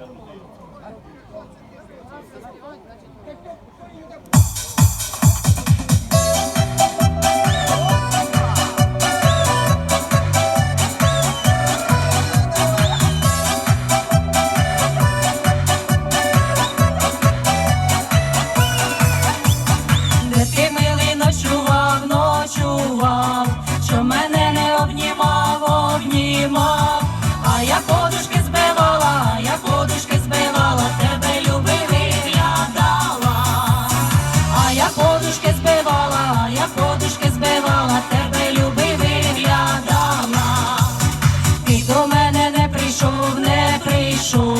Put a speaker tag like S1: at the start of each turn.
S1: Thank you. прийшов, не прийшов.